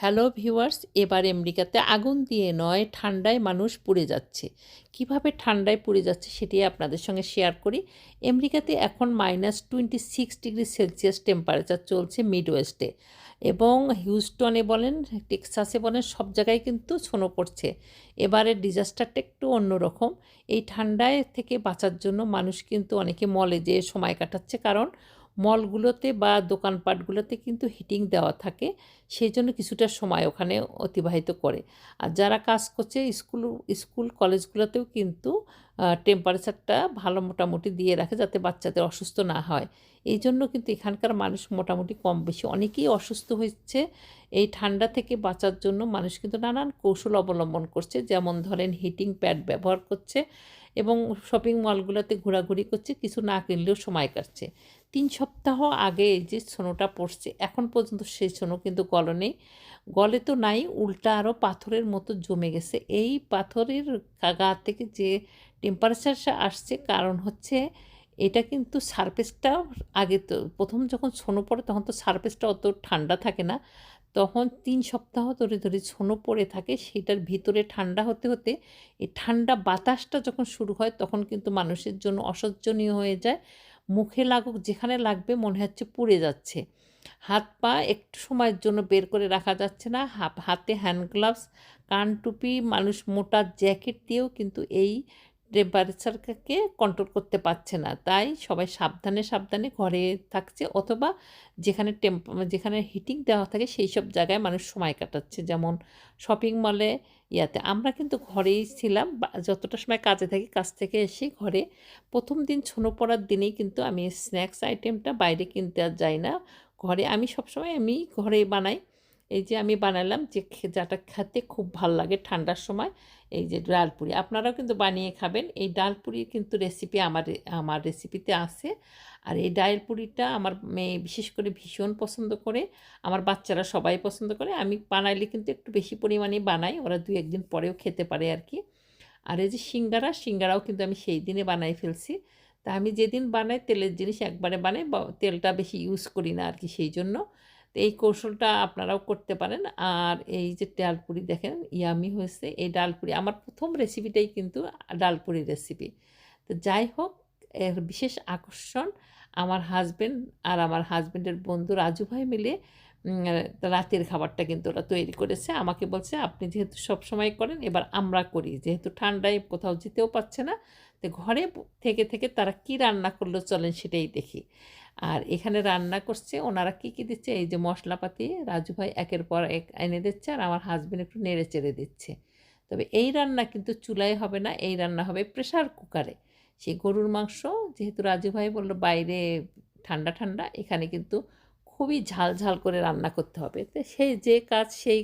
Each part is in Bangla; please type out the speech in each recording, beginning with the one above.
হ্যালো ভিউয়ার্স এবার আমেরিকাতে আগুন দিয়ে নয়, ঠান্ডায় মানুষ পুড়ে যাচ্ছে। কীভাবে ঠান্ডায় পুড়ে যাচ্ছে সেটি আপনাদের সঙ্গে শেয়ার করি। আমেরিকাতে এখন minus twenty six degree celsius temperature চলছে মিড ওয়েস্টে এবং হিউস্টনে বলেন টেক্সাসে বলেন, সব জায়গায় কিন্তু ছোনো পড়ছে। এবারের ডিজাস্টারটা একটু অন্যরকম এই ঠান্ডায় থেকে বাঁচার জন্য মানুষ কিন্তু অনেকে মলে যেয়ে সময় কাটাচ্ছে। কারণ মলগুলোতে বা দোকানপাটগুলোতে কিন্তু হিটিং দেওয়া থাকে সেই জন্য কিছুটা সময় ওখানে অতিবাহিত করে। আর যারা কাজ করছে স্কুল স্কুল কলেজগুলোতেও কিন্তু টেম্পারেচারটা ভালো মোটামুটি দিয়ে রাখে যাতে বাচ্চাদের অসুস্থ না হয়। এই জন্য কিন্তু এখানকার মানুষ মোটামুটি কম বেশি অনেকেই অসুস্থ হচ্ছে এই ঠান্ডা থেকে বাঁচার জন্য মানুষ কিন্তু নানান কৌশল অবলম্বন করছে। যেমন ধরেন হিটিং প্যাড ব্যবহার করছে এবং শপিং মলগুলোতে ঘোরাঘুরি করছে, কিছু না কিনলেও সময় কাটছে। তিন সপ্তাহ আগে যে সোনোটা পড়ছে, এখন পর্যন্ত সেই সোনো কিন্তু গলে নেই। গলে তো নাই, উল্টা আরও পাথরের মতো জমে গেছে। এই পাথরের গা থেকে যে টেম্পারেচার আসছে, কারণ হচ্ছে এটা কিন্তু সারফেসটা আগে তো, প্রথম যখন সোনো পড়ে তখন তো সারফেসটা অত ঠান্ডা থাকে না। তখন তিন সপ্তাহ ধরে ধরে ছোনো পড়ে থাকে। সেটার ভিতরে ঠান্ডা হতে হতে এই ঠান্ডা বাতাসটা যখন শুরু হয়, তখন কিন্তু মানুষের জন্য অসহ্যনীয় হয়ে যায়। মুখে লাগুক, যেখানে লাগবে মনে হচ্ছে পুড়ে যাচ্ছে। হাত পা একটু সময়ের জন্য বের করে রাখা যাচ্ছে না। হাতে হ্যান্ড গ্লাভস, কান টুপি, মানুষ মোটা জ্যাকেট দিয়েও কিন্তু এই টেম্পারেচারকে কন্ট্রোল করতে পারছে না। তাই সবাই সাবধানে সাবধানে ঘরে থাকছে অথবা যেখানে টেম্প যেখানে হিটিং দেওয়া থাকে সেই সব জায়গায় মানুষ সময় কাটাচ্ছে। যেমন শপিং মলে ইয়াতে আমরা কিন্তু ঘরেই ছিলাম যতটা সময় কাজে থাকি কাজ থেকে এসে ঘরে প্রথম দিন ছোনো পড়ার দিনেই কিন্তু আমি স্ন্যাক্স আইটেমটা বাইরে কিনতে আর যাই না। ঘরে আমি সবসময় আমি ঘরে বানাই। এই যে আমি বানালাম যে যাটা খেতে খুব ভালো লাগে ঠান্ডার সময়, এই যে ডাল ডালপুরি আপনারাও কিন্তু বানিয়ে খাবেন। এই ডাল ডালপুরির কিন্তু রেসিপি আমার আমার রেসিপিতে আছে। আর এই ডালপুরিটা আমার মেয়ে বিশেষ করে ভীষণ পছন্দ করে। আমার বাচ্চারা সবাই পছন্দ করে। আমি বানাইলে কিন্তু একটু বেশি পরিমাণে বানাই। ওরা দু একদিন পরেও খেতে পারে আর কি আর এই যে সিঙ্গারা, সিঙ্গারাও কিন্তু আমি সেই দিনে বানাই ফেলছি। তা আমি যেদিন বানাই তেলের জিনিস একবারে বানাই তেলটা বেশি ইউজ করি না আর কি সেই জন্য। তো এই কৌশলটা আপনারাও করতে পারেন। আর এই যে ডালপুরি দেখেন, ইয়ামি হয়েছে। এই ডালপুরি, আমার প্রথম রেসিপিটাই কিন্তু ডালপুরি রেসিপি। তো যাই হোক, এর বিশেষ আকর্ষণ আমার হাজব্যান্ড আর আমার হাজব্যান্ডের বন্ধু রাজু ভাই মিলে রাতের খাবারটা কিন্তু ওরা তৈরি করেছে। আমাকে বলছে, আপনি যেহেতু সব সময় করেন, এবার আমরা করি। যেহেতু ঠান্ডায় কোথাও যেতেও পারছে না, তো ঘরে থেকে থেকে তারা কি রান্না করল চলেন সেটাই দেখি। আর এখানে রান্না করছে, ওনারা কী কী দিচ্ছে? এই যে মশলাপাতি, রাজু ভাই একের পর এক এনে দিচ্ছে আর আমার হাজব্যান্ড একটু নেড়ে চেড়ে দিচ্ছে। তবে এই রান্না কিন্তু চুলায় হবে না, এই রান্না হবে প্রেশার কুকারে সেই গরুর মাংস, যেহেতু রাজু ভাই বলল বাইরে ঠান্ডা ঠান্ডা, এখানে কিন্তু খুবই ঝাল ঝাল করে রান্না করতে হবে। তো সেই যে কাজ, সেই,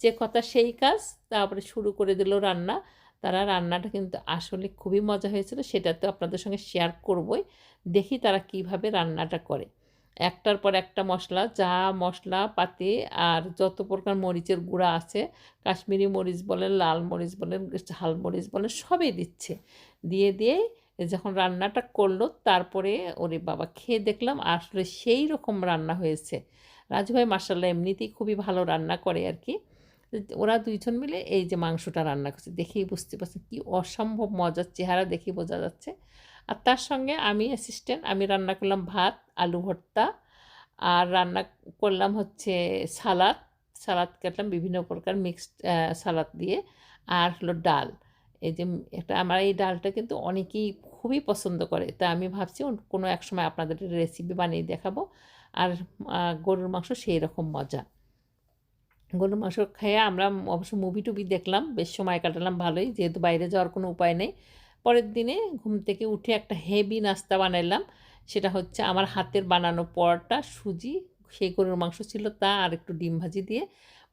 যে কথা সেই কাজ, তারপরে শুরু করে দিল রান্না। তারা রান্নাটা কিন্তু আসলে খুবই মজা হয়েছিল, সেটা তো আপনাদের সঙ্গে শেয়ার করবই। দেখি তারা কীভাবে রান্নাটা করে। একটার পর একটা মশলা, যা মশলা, পাতি আর যত প্রকার মরিচের গুঁড়া আছে, কাশ্মীরি মরিচ বলেন লাল মরিচ বলেন ঝাল মরিচ বলেন সবই দিচ্ছে। দিয়ে দিয়ে যখন রান্নাটা করল, তারপরে ওরে বাবা, খেয়ে দেখলাম আসলে সেই রকম রান্না হয়েছে। রাজুভাই মার্শাল্লাহ এমনিতেই খুবই ভালো রান্না করে আর কি। ওরা দুইজন মিলে এই যে মাংসটা রান্না করছে, দেখেই বুঝতে পারছেন কি অসম্ভব মজার চেহারা দেখেই বোঝা যাচ্ছে। আর তার সঙ্গে আমি অ্যাসিস্ট্যান্ট আমি রান্না করলাম ভাত, আলু ভর্তা, আর রান্না করলাম হচ্ছে সালাদ। সালাদ কাটলাম বিভিন্ন প্রকার মিক্সড সালাদ দিয়ে। আর হলো ডাল। এই যে একটা আমার এই ডালটা কিন্তু অনেকেই খুবই পছন্দ করে। তা আমি ভাবছি কোনো এক সময় আপনাদের রেসিপি বানিয়ে দেখাবো। আর গরুর মাংস সেই রকম মজা। গরুর মাংস খেয়ে আমরা অবশ্য মুভি টুভি দেখলাম, বেশ সময় কাটালাম, ভালোই। যেহেতু বাইরে যাওয়ার কোনো উপায় নেই। পরের দিনে ঘুম থেকে উঠে একটা হেভি নাস্তা বানাইলাম, সেটা হচ্ছে আমার হাতের বানানো পরোটা, সুজি, সেই গরুর মাংস ছিল তা আর একটু ডিম ভাজি দিয়ে।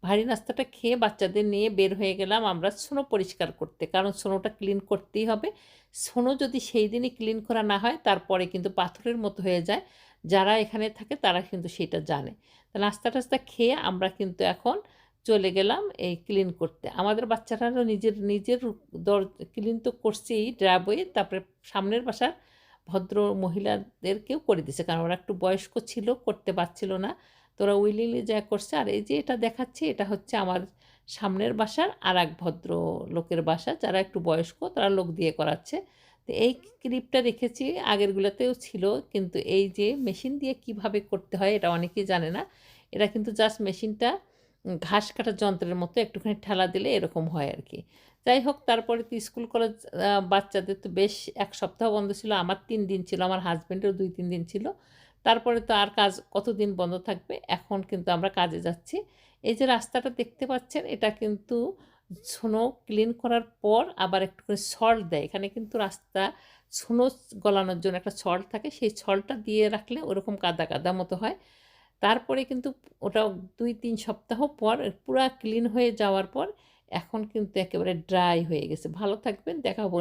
ভারী নাস্তাটা খেয়ে বাচ্চাদের নিয়ে বের হয়ে গেলাম আমরা সোনো পরিষ্কার করতে, কারণ সোনোটা ক্লিন করতেই হবে। সোনো যদি সেই দিনই ক্লিন করা না হয়, তারপরে কিন্তু পাথরের মতো হয়ে যায়। যারা এখানে থাকে তারা কিন্তু সেটা জানে। তা নাস্তা টাস্তা খেয়ে আমরা কিন্তু এখন চলে গেলাম এই ক্লিন করতে। আমাদের বাচ্চারাও নিজের নিজের দর ক্লিন তো করছেই ড্রাইভওয়ে তারপরে সামনের বাসার ভদ্র মহিলাদেরকেও করে দিছে। কারণ ওরা একটু বয়স্ক ছিল, করতে পারছিল না। তোরা উইলিলি যা করছে। আর এই যে এটা দেখাচ্ছে, এটা হচ্ছে আমার সামনের বাসার আর এক ভদ্র লোকের বাসা। যারা একটু বয়স্ক, তারা লোক দিয়ে করাচ্ছে। তো এই ক্লিপটা রেখেছি, আগেরগুলোতেও ছিল। কিন্তু এই যে মেশিন দিয়ে কীভাবে করতে হয় এটা অনেকেই জানে না। এটা কিন্তু জাস্ট মেশিনটা ঘাস কাটার যন্ত্রের মতো একটুখানি ঠেলা দিলে এরকম হয় আর কি যাই হোক, তারপরে তো স্কুল, কলেজ বাচ্চাদের তো বেশ এক সপ্তাহ বন্ধ ছিল, আমার তিন দিন ছিল, আমার হাজব্যান্ডেরও দুই, তিন দিন ছিল। তারপরে তো আর কাজ কতদিন বন্ধ থাকবে? এখন কিন্তু আমরা কাজে যাচ্ছি। এই যে রাস্তাটা দেখতে পাচ্ছেন, এটা কিন্তু স্নো ক্লিন করার পর আবার একটু করে সল্ট দেয়। এখানে কিন্তু রাস্তা স্নো গলানোর জন্য একটা সল্ট থাকে, সেই সল্টটা দিয়ে রাখলে ওরকম কাদা কাদা মতো হয়। তারপরে কিন্তু ওটা দুই তিন সপ্তাহ পর পুরা ক্লিন হয়ে যাওয়ার পর এখন কিন্তু একেবারে ড্রাই হয়ে গেছে। ভালো থাকবেন, দেখা হব